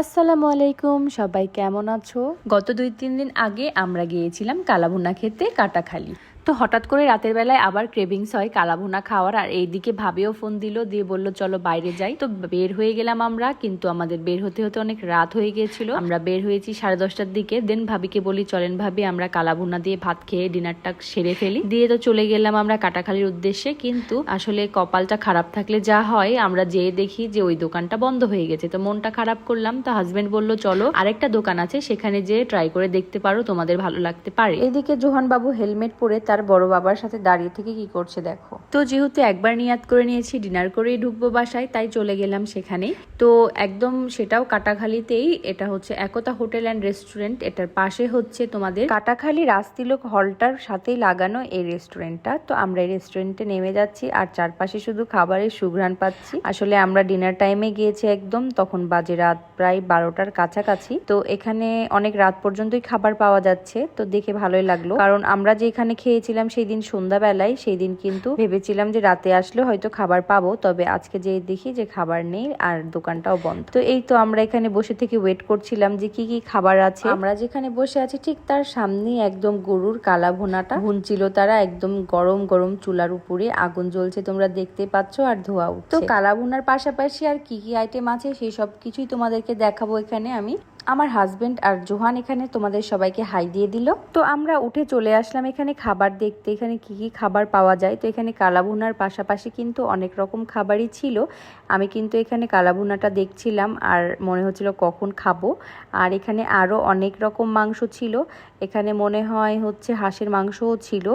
আসসালামু আলাইকুম, সবাই কেমন আছো? গত দুই তিন দিন আগে আমরা গিয়েছিলাম কালাভুনা খেতে কাটাখালি। তো হঠাৎ করে রাতের বেলায় আবার ক্রেভিংস হয়, কালাভুনা খাওয়ার, আর এইদিকে ভাবেও ফোন দিল, দিয়ে বলল, চলো বাইরে যাই। তো বের হয়ে গেলাম আমরা, কিন্তু আমাদের বের হতে হতে অনেক রাত হয়ে গিয়েছিল। আমরা বের হয়েছি সাড়ে দশটার দিকে দেন ভাবিকে বলি, চলেন ভাবি, আমরা কালাভুনা দিয়ে ভাত খেয়ে ডিনারটা সেরে ফেলি। দিয়ে তো চলে গেলাম আমরা কাটাখালির উদ্দেশ্যে, কিন্তু আসলে কপালটা খারাপ থাকলে যা হয়, আমরা যেয়ে দেখি যে ওই দোকানটা বন্ধ হয়ে গেছে। তো মনটা খারাপ করলাম, তো হাজবেন্ড বলল, চলো, আরেকটা দোকান আছে, সেখানে যেয়ে ট্রাই করে দেখতে পারো, তোমাদের ভালো লাগতে পারে। এদিকে জোহান বাবু হেলমেট পরে তার বড় বাবার সাথে দাঁড়িয়ে থেকে কি করছে দেখো। তো যেহেতু একবার নিয়াত করে নিয়েছি ডিনার করেই ঢুকবো বাসায় তাই চলে গেলাম সেখানে। তো একদম সেটাও কাটাখালিতেই এটা হচ্ছে একতা হোটেল অ্যান্ড রেস্টুরেন্ট এটার পাশে হচ্ছে তোমাদের কাটাখালি রাস্তিলোক হলটার সাথেই লাগানো এই রেস্টুরেন্টটা। তো আমরা এই রেস্টুরেন্টে নেমে যাচ্ছি আর চারপাশে শুধু খাবারের সুঘ্রাণ পাচ্ছি। আসলে আমরা ডিনার টাইমে গিয়েছি একদম তখন বাজে রাত প্রায় বারোটার কাছাকাছি। তো এখানে অনেক রাত পর্যন্তই খাবার পাওয়া যাচ্ছে তো দেখে ভালোই লাগল। কারণ আমরা যে এখানে খেয়েছিলাম সেই দিন সন্ধ্যাবেলায় সেই দিন কিন্তু ভেবেছিলাম যে রাতে আসলে হয়তো খাবার পাবো, তবে আজকে যে দেখি যে খাবার নেই আর দোকানটাও বন্ধ। তো এই তো আমরা এখানে বসে থেকে ওয়েট করছিলাম যে কি কি খাবার আছে। আমরা যেখানে বসে আছি ঠিক তার সামনেই একদম গরুর কালা ভুনাটা। ভুনছিল তারা একদম গরম গরম চুলার উপরে, আগুন জ্বলছে তোমরা দেখতে পাচ্ছ আর ধোয়া তো কালা ভুনার পাশাপাশি আর কি কি আইটেম আছে সেই সব কিছুই তোমাদেরকে দেখাবো এখানে আমি। আমার হাজবেন্ড আর জোহান এখানে তোমাদের সবাইকে হাই দিয়ে দিল। তো আমরা উঠে চলে আসলাম এখানে খাবার দেখতে। এখানে কি কি খাবার পাওয়া যায়? তো এখানে কালাভুনার পাশাপাশি কিন্তু অনেক রকম খাবারই ছিল। আমি কিন্তু এখানে কালাভুনাটা দেখছিলাম আর মনে হচ্ছিল কখন খাব। আর এখানে আরও অনেক রকম মাংস ছিল। এখানে মনে হয় হচ্ছে হাঁসের মাংসও ছিল।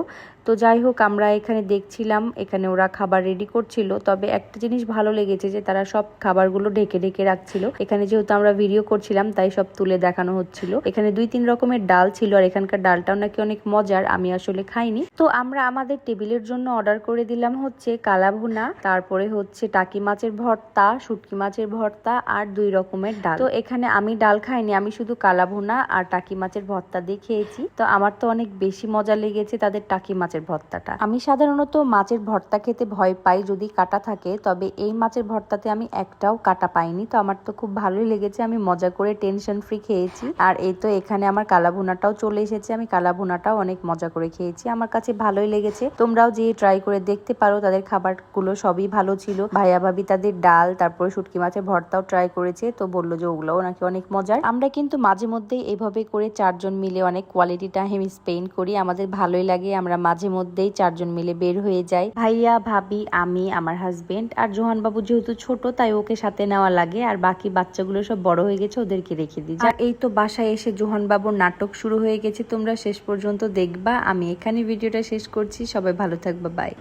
তো যাই হোক, আমরা এখানে দেখছিলাম, এখানে ওরা খাবার রেডি করছিল। তবে একটা জিনিস ভালো লেগেছে যে, তারা সব খাবারগুলো ঢেকে ঢেকে রাখছিল। এখানে যেহেতু আমরা ভিডিও করছিলাম, তাই সব তুলে দেখানো হচ্ছিল। এখানে দুই তিন রকমের ডাল ছিল, আর এখানকার ডালটাও নাকি অনেক মজার, আমি আসলে খাইনি। তো আমরা আমাদের টেবিলের জন্য অর্ডার করে দিলাম হচ্ছে কালাভুনা, তারপরে হচ্ছে টাকি মাছের ভর্তা, শুটকি মাছের ভর্তা, আর দুই রকমের ডাল। তো এখানে আমি ডাল খাইনি, আমি শুধু কালাভুনা আর টাকি মাছের ভর্তা দিয়ে খেয়েছি। তো আমার তো অনেক বেশি মজা লেগেছে তাদের টাকি মাছের ভর্তাটা। আমি সাধারণত মাছের ভর্তা খেতে ভয় পাই যদি কাটা থাকে, তবে এই মাছের ভর্তাতে আমি একটাও কাটা পাইনি। তো আমার তো খুব ভালোই লেগেছে, আমি মজা করে টেনশন ফ্রি খেয়েছি। আর এই তো এখানে আমার কালাভুনাটাও চলে এসেছে, আমি কালাভুনাটাও অনেক মজা করে খেয়েছি। আমার কাছে ভালোই লেগেছে। তোমরাও যে ট্রাই করে দেখতে পারো, তাদের খাবারগুলো সবই ভালো ছিল। ভাইয়া ভাবি তাদের ডাল, তারপরে শুটকি মাছের ভর্তাও ট্রাই করেছে, তো বলল যে ওগুলোও নাকি অনেক মজার। আমরা কিন্তু মাঝে মধ্যেই এভাবে করে চারজন মিলে অনেক কোয়ালিটি টাইম স্পেন্ড করি, আমাদের ভালোই লাগে, আমরা মাঝে মধ্যেই চারজন মিলে বের হয়ে যাই ভাইয়া, ভাবি, আমি, আমার হাজবেন্ড আর জোহান বাবু যেহেতু ছোট, তাই ওকে সাথে নেওয়া লাগে। আর বাকি বাচ্চাগুলো সব বড় হয়ে গেছে, ওদেরকে রেখে দিই। আর এই তো বাসায় এসে জোহান বাবুর নাটক শুরু হয়ে গেছে, তোমরা শেষ পর্যন্ত দেখবা। আমি এখানে ভিডিওটা শেষ করছি, সবাই ভালো থাকবা বাই